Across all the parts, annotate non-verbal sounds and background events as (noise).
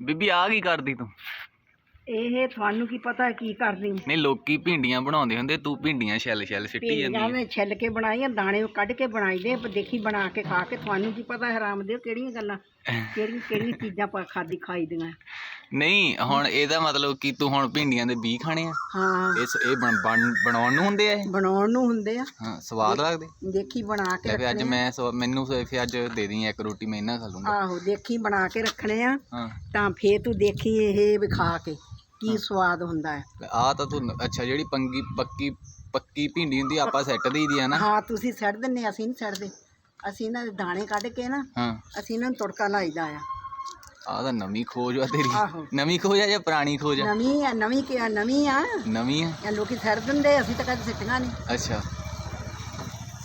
ਬੀਬੀ ਆ ਕੀ ਕਰਦੀ ਤੂੰ? ਇਹ ਤੁਹਾਨੂੰ ਕੀ ਪਤਾ ਕੀ ਕਰਦੀ ਨਹੀਂ ਲੋਕੀ ਭਿੰਡੀਆਂ ਬਣਾਉਂਦੇ ਹੁੰਦੇ ਤੂੰ ਭਿੰਡੀਆਂ ਛਿੱਲ ਛਿੱਲ ਸਿੱਟੀ ਭਿੰਡੀਆਂ ਜਾਂਦੀ ਨੇ ਛਿੱਲ ਕੇ ਬਣਾਈਆਂ ਦਾਣੇ ਕੱਢ ਕੇ ਬਣਾਈਦੇ ਆ, ਦੇਖੀ ਬਣਾ ਕੇ ਖਾ ਕੇ ਤੁਹਾਨੂੰ ਕੀ ਪਤਾ ਹਰਾਮ ਦੇ ਕਿਹੜੀਆਂ ਗੱਲਾਂ ਕਿਹੜੀਆਂ ਕਿਹੜੀਆਂ ਚੀਜ਼ਾਂ ਪਾ ਖਾਦੀ ਖਾਈ ਦੀਆਂ। ਨਹੀਂ ਹੁਣ ਇਹਦਾ ਮਤਲਬ ਕਿ ਤੂੰ ਹੁਣ ਭਿੰਡੀਆਂ ਦੇ ਬੀ ਖਾਣੇ ਆ। ਹਾਂ। ਇਸ ਇਹ ਬਣ- ਬਣ- ਬਣਾਉਣ ਨੂੰ ਹੁੰਦੇ ਆ ਇਹ? ਬਣਾਉਣ ਨੂੰ ਹੁੰਦੇ ਆ। ਹਾਂ ਸਵਾਦ ਲੱਗਦੇ? ਦੇਖੀ ਬਣਾ ਕੇ ਲੈ ਫਿਰ ਅੱਜ ਰੱਖਣੇ ਮੈਂ ਸਵਾ- ਮੈਨੂੰ ਫਿਰ ਫਿਰ ਅੱਜ ਦੇ ਦੀ ਇੱਕ ਰੋਟੀ ਮੈਂ ਇਹਨਾਂ ਖਾ ਲੂੰਗਾ। ਆਹੋ ਦੇਖੀ ਬਣਾ ਕੇ ਰੱਖਣੇ ਆ। ਹਾਂ। ਤਾਂ ਫੇਰ ਤੂੰ ਦੇਖੀ ਇਹ ਵਿਖਾ ਕੇ ਕੀ ਸਵਾਦ ਹੁੰਦਾ ਹੈ। ਆ ਤਾਂ ਤੂੰ ਅੱਛਾ ਜਿਹੜੀ ਪੰਗੀ ਪੱਕੀ ਪੱਕੀ ਭਿੰਡੀ ਹੁੰਦੀ ਆ, ਆਪਾਂ ਸੈੱਟ ਦੇਈਦੀ ਆ ਨਾ। ਹਾਂ ਤੁਸੀਂ ਛੱਡ ਦਿੰਨੇ ਅਸੀਂ ਨਹੀਂ ਛੱਡਦੇ ਅਸੀਂ ਇਹਨਾਂ ਦੇ ਦਾਣੇ ਕੱਢ ਕੇ ਨਾ ਹਾਂ। ਅਸੀਂ ਇਹਨਾਂ ਨੂੰ ਤੜਕਾ ਲਾਈਦਾ ਆ। ਆ ਤਾਂ ਨਵੀਂ ਖੋਜ ਆ ਤੇਰੀ। ਆਹੋ। ਨਵੀਂ ਖੋਜ ਆ ਜਾਂ ਪੁਰਾਣੀ ਖੋਜ ਆ? ਨਵੀਂ ਆ ਨਵੀਂ ਕਿ ਨਵੀਂ ਆ। ਨਵੀਂ ਆ? ਇਹ ਲੋਕੀ ਛੱਡ ਦਿੰਦੇ ਅਸੀਂ ਤਾਂ ਕਦੇ ਸਿੱਟੀਆਂ ਨਹੀਂ। ਅੱਛਾ।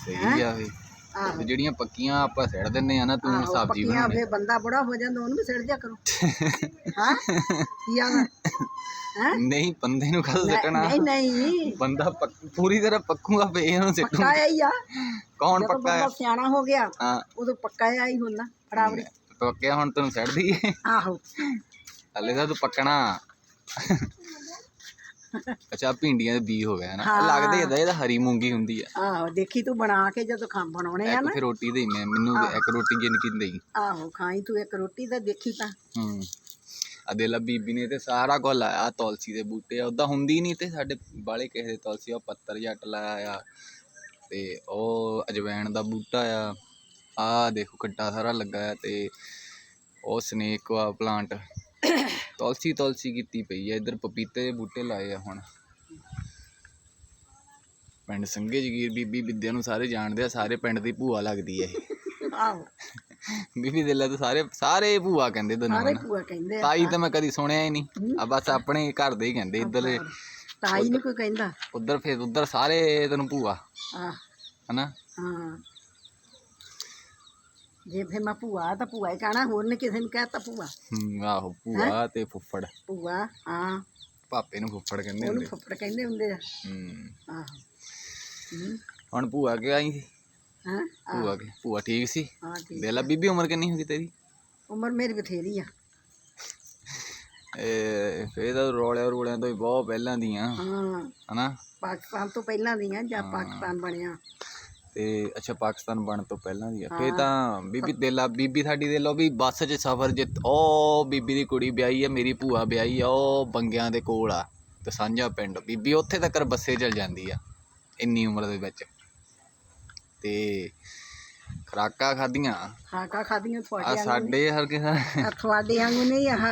ਸਹੀ ਆ ਵੀ। ਆਹੋ। ਤੇ ਜਿਹੜੀਆਂ ਪੱਕੀਆਂ ਆਪਾਂ ਸੈੱਟ ਦਿੰਨੇ ਆ ਨਾ ਤੂੰ ਆਹੋ, ਸਬਜ਼ੀ ਪੱਕੀਆਂ ਬਣਾਉਣੀ। ਫੇਰ ਬੰਦਾ ਬੁੜਾ ਹੋ ਜਾਂਦਾ ਉਹਨੂੰ ਵੀ ਸਿੱਟ ਜਾ ਕਰੋ। (laughs) ਹਾਂ? ਕੀ ਆ ਨਹੀਂ ਬੰਦੇ ਨੂੰ ਕਦੋਂ ਸਿੱਟਣਾ? ਨਹੀਂ ਨਹੀਂ। ਬੰਦਾ ਪੱਕ- ਪੂਰੀ ਤਰ੍ਹਾਂ ਪੱਕੂਗਾ ਫੇ ਇਹਨੂੰ ਸਿੱਟੂ ਪੱਕਾ ਹੀ ਆ। ਕੌਣ ਜਦੋਂ ਪੱਕਾ ਬੰਦਾ ਹੈ ਸਿਆਣਾ ਹੋ ਗਿਆ ਹਾਂ। ਉਦੋਂ ਪੱਕਾ ਆ ਹੀ ਹੁੰਦਾ ਬਰਾਬਰ। ਪੱਕਿਆ ਹੁਣ ਤੈਨੂੰ ਸੈੱਟ ਦਈਏ। ਆਹੋ। ਹਲੇ ਤਾਂ ਤੂੰ ਪੱਕਣਾ। ਅੱਛਾ ਭਿੰਡੀਆਂ ਦੇ ਬੀ ਹੋ ਗਿਆ ਨਾ ਹਾਂ। ਲੱਗਦੇ ਇਹਦਾ ਇਹਦਾ ਹਰੀ ਮੂੰਗੀ ਹੁੰਦੀ ਆ। ਆਹੋ ਦੇਖੀ ਤੂੰ ਬਣਾ ਕੇ ਜਦੋਂ ਖਾ ਬਣਾਉਣੇ ਆ ਇੱਕ ਨਾ। ਫਿਰ ਰੋਟੀ ਦੇ ਮੈਂ ਮੈਨੂੰ ਇੱਕ ਰੋਟੀ ਜਿੰਨ ਕੀ ਦੇਈ। ਆਹੋ ਖਾਈ ਤੂੰ ਇੱਕ ਰੋਟੀ ਤਾਂ ਦੇਖੀ ਤਾਂ। ਹੂੰ। ਆ ਦੇ ਲਾ ਬੀਬੀ ਨੇ ਤੇ ਸਾਰਾ ਕੁਝ ਲਾਇਆ ਤੁਲਸੀ ਦੇ ਬੂਟੇ ਉਦਾਂ ਹੁੰਦੀ ਨਹੀਂ ਤੇ ਸਾਡੇ ਬਾਲੇ ਕਿਸੇ ਦੇ ਤੁਲਸੀ ਆ ਪੱਤਰ ਜੱਟ ਲਾਇਆ ਆ। ਤੇ ਉਹ ਅਜਵੈਣ ਦਾ ਬੂਟਾ ਆ। ਆ ਦੇਖੋ ਕਿੱਡਾ ਸਾਰਾ ਲੱਗਾ ਆ ਤੇ ਉਹ ਸਨੇਕ ਆ ਪਲਾਂਟ ਤੁਲਸੀ ਤੁਲਸੀ ਕੀਤੀ ਪਈ ਆ ਇੱਧਰ ਪਪੀਤੇ ਦੇ ਬੂਟੇ ਲਾਏ ਆ ਹੁਣ। ਪਿੰਡ ਸੰਘੇ ਜਗੀਰ ਬੀਬੀ ਵਿਦਿਆ ਨੂੰ ਸਾਰੇ ਜਾਣਦੇ ਆ ਸਾਰੇ ਪਿੰਡ ਦੀ ਭੂਆ ਲੱਗਦੀ ਆਹੋ। ਬੀਬੀ ਦੇ ਲੈ ਤਾਂ ਸਾਰੇ ਸਾਰੇ ਭੂਆ ਕਹਿੰਦੇ ਤੈਨੂੰ ਸਾਰੇ। ਭੂਆ ਕਹਿੰਦੇ ਤਾਈ ਤਾਂ ਮੈਂ ਕਦੀ ਸੁਣਿਆ ਹੀ ਨਹੀਂ। ਆ ਬਸ ਆਪਣੇ ਘਰ ਦੇ ਹੀ ਕਹਿੰਦੇ ਇੱਧਰਲੇ ਤਾਈ ਨੂੰ ਕੋਈ ਕਹਿੰਦਾ। ਉਧਰ ਫਿਰ ਉਧਰ ਸਾਰੇ ਤੈਨੂੰ ਭੂਆ। ਆ ਹਨਾ? ਹਾਂ। ਜੇ ਫੇ ਮੈਂ ਭੂਆ ਤਾਂ ਭੂਆ ਹੀ ਕਹਿਣਾ ਹੋਰ ਨੇ ਕਿਸੇ ਨੂੰ ਕਹਿਤਾ ਭੂਆ। ਹੂੰ, ਆਹੋ ਭੂਆ ਤੇ ਫੁੱਫੜ। ਭੂਆ ਹਾਂ। ਪਾਪੇ ਨੂੰ ਫੁੱਫੜ ਕਹਿੰਦੇ ਉਹਨੂੰ ਹੁੰਦੇ ਫੁੱਫੜ ਕਹਿੰਦੇ ਹੁੰਦੇ ਆ। ਹੂੰ। ਆਹੋ। ਹੂੰ, ਹੁਣ ਭੂਆ ਕੇ ਆਈ ਸੀ? ਹਾਂ? ਭੂਆ ਕੇ ਭੂਆ ਠੀਕ ਸੀ? ਹਾਂ ਠੀਕ ਲੈ ਬੀਬੀ ਉਮਰ ਕਿੰਨੀ ਹੋ ਗਈ ਤੇਰੀ? ਉਮਰ ਮੇਰੀ ਬਥੇਰੀ ਆ। ਇਹ ਫੇਰ ਤਾਂ ਰੋਲਿਆਂ ਰੋਲਿਆਂ ਤੋਂ ਹੀ ਬਹੁਤ ਪਹਿਲਾਂ ਦੀਆਂ। ਹਾਂ। ਹਨਾ? ਪਾਕਿਸਤਾਨ ਤੋਂ ਪਹਿਲਾਂ ਦੀਆਂ ਜਾਂ ਪਾਕਿਸਤਾਨ ਬਣਿਆ। ਤੇ ਅੱਛਾ ਪਾਕਿਸਤਾਨ ਬਣ ਤੋਂ ਪਹਿਲਾਂ ਦੀ ਆ। ਫੇਰ ਤਾਂ ਬੀਬੀ ਦੇ ਲਾ ਬੀਬੀ ਸਾਡੀ ਦੇ ਲੋ ਵੀ ਬੱਸ 'ਚ ਸਫ਼ਰ ਜਿੱਤ ਉਹ ਬੀਬੀ ਦੀ ਕੁੜੀ ਵਿਆਹੀ ਆ ਮੇਰੀ ਭੂਆ ਵਿਆਹੀ ਆ ਉਹ ਬੰਗਿਆਂ ਦੇ ਕੋਲ ਆ ਤੇ ਸਾਂਝਾ ਪਿੰਡ। ਬੀਬੀ ਉੱਥੇ ਤੱਕ ਬੱਸੇ ਚਲ ਜਾਂਦੀ ਆ ਇੰਨੀ ਉਮਰ ਦੇ ਵਿੱਚ। ਤੇ ਖਰਾਕਾਂ ਖਾਧੀਆਂ? ਖਾਕਾ ਖਾਦੀਆਂ ਆ ਤੁਹਾਡੇ ਸਾਡੇ ਹਰਕੇ ਆ ਤੁਹਾਡੇ ਵਾਂਗੂ ਨਹੀਂ ਆਹ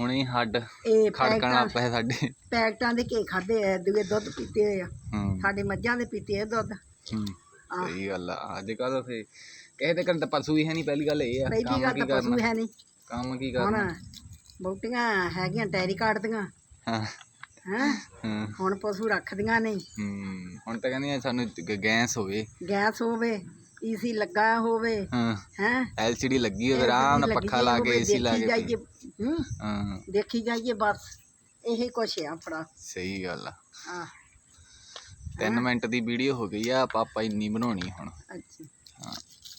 ਹੁਣੇ ਹੱਡ ਇਹ ਖੜਕਣ ਪਏ ਸਾਡੇ। ਪੈਕਟਾਂ ਦੇ ਕੇ ਖਾਦੇ ਆ ਦੂਏ ਦੁੱਧ ਪੀਤੇ ਹੋਏ ਆ। ਸਾਡੇ ਮੱਝਾਂ ਦੇ ਪੀਤੇ ਆ ਦੁੱਧ। ਹੂੰ। ਸਹੀ ਗੱਲ ਆ। ਅੱਜ ਕੱਲ ਫੇ ਕਿਸੇ ਦੇ ਘਰ ਤਾਂ ਪਸ਼ੂ ਹੀ ਹੈ ਨਹੀਂ ਪਹਿਲੀ ਗੱਲ ਇਹ ਆ। ਪਹਿਲੀ ਕੰਮ ਗੱਲ ਕੀ ਤਾਂ ਕਰਨਾ ਪਸ਼ੂ ਹੈ ਨਹੀਂ। ਕੰਮ ਕੀ ਹੁਣ ਕਰਨਾ? ਬੌਟੀਆਂ ਹੈਗੀਆਂ ਟੈਰੀ ਕਾਟਦੀਆਂ। ਹਾਂ। ਹੈਂ। ਹਾਂ। ਹੁਣ ਪਸ਼ੂ ਰੱਖਦੀਆਂ ਨਹੀਂ। ਹੂੰ ਹੁਣ ਤਾਂ ਕਹਿੰਦੀਆਂ ਸਾਨੂੰ ਗ- ਗੈਸ ਹੋਵੇ। ਗੈਸ ਹੋਵੇ ਈਸੀ ਲੱਗਾ ਹੋਵੇ। ਹਾਂ। ਹੈ? ਐਲਸੀਡੀ ਲੱਗੀ ਹੋਵੇ ਆਰਾਮ ਨਾਲ ਪੱਖਾ ਲਾ ਕੇ ਏਸੀ ਲਾ ਕੇ ਜਾਈਏ। ਹੂੰ। ਹਾਂ। ਦੇਖੀ ਜਾਈਏ ਬਸ। ਇਹੀ ਕੁਛ ਆ ਫੜਾ ਸਹੀ ਗੱਲ ਆ। ਆ 3 ਮਿੰਟ ਦੀ ਵੀਡੀਓ ਹੋ ਗਈ ਆ ਪਾਪਾ ਇੰਨੀ ਬਣਾਉਣੀ ਹੁਣ। ਅੱਛਾ। ਹਾਂ।